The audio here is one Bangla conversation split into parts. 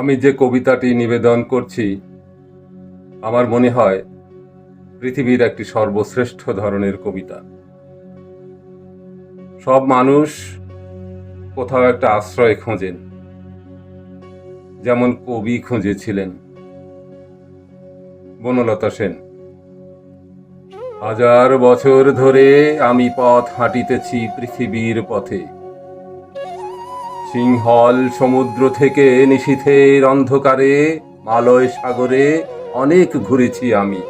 আমি যে কবিতাটি নিবেদন করছি, আমার মনে হয় পৃথিবীর একটি সর্বশ্রেষ্ঠ ধরনের কবিতা। সব মানুষ কোথাও একটা আশ্রয় খোঁজেন, যেমন কবি খুঁজেছিলেন বনলতা সেন। হাজার বছর ধরে আমি পথ হাঁটিতেছি পৃথিবীর পথে। সিংহল সমুদ্র থেকে নিশীথের অন্ধকারে, মালয় সাগরে অনেক ঘুরেছি আমি।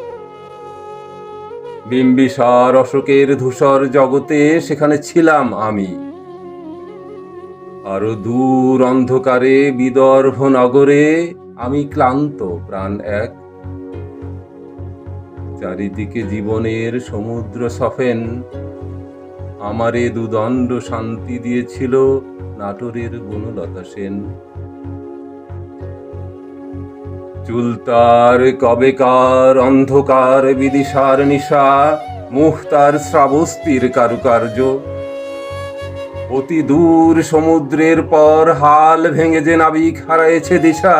বিম্বিসার অশোকের ধূসর জগতে সেখানে ছিলাম আমি। আরও দূর অন্ধকারে, বিদর্ভ নগরে আমি ক্লান্ত প্রাণ এক। চারিদিকে জীবনের সমুদ্র সফেন আমারে দুদণ্ড শান্তি দিয়েছিল নাটোরের বনলতা সেন। চুলতার কবেকার অন্ধকার বিদিশার নিশা মুহতার শ্রাবস্তির কারুকার্য। অতি দূর সমুদ্রের পর হাল ভেঙে যে নাবিক হারায়েছে দিশা,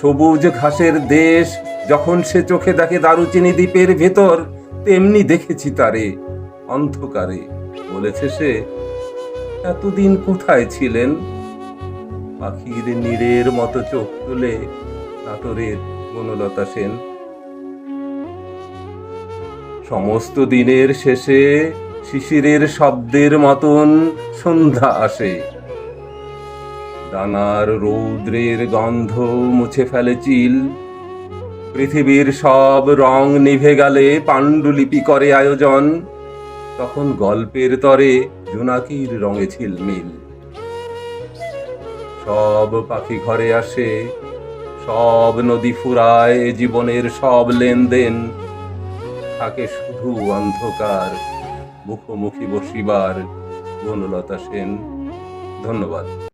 সবুজ ঘাসের দেশ যখন সে চোখে দেখে দারুচিনি দ্বীপের ভেতর, তেমনি দেখেছি তারে। অন্ধকারে, বলেছে সে, এতদিন কোথায় ছিলেন? পাখির নীড়ের মতো চোখ তুলে নাটোরের বনলতা সেন। সমস্ত দিনের শেষে শিশিরের শব্দের মতন সন্ধ্যা আসে। ডানার রৌদ্রের গন্ধ মুছে ফেলে চিল। পৃথিবীর সব রং নিভে গেলে পাণ্ডুলিপি করে আয়োজন। তখন গল্পের তরে জোনাকির রঙে ছিল মিল সব পাখি ঘরে আসে, সব নদী ফুরায়, জীবনের সব লেনদেন। থাকে শুধু অন্ধকার, মুখোমুখি বসিবার, বনলতা সেন। ধন্যবাদ।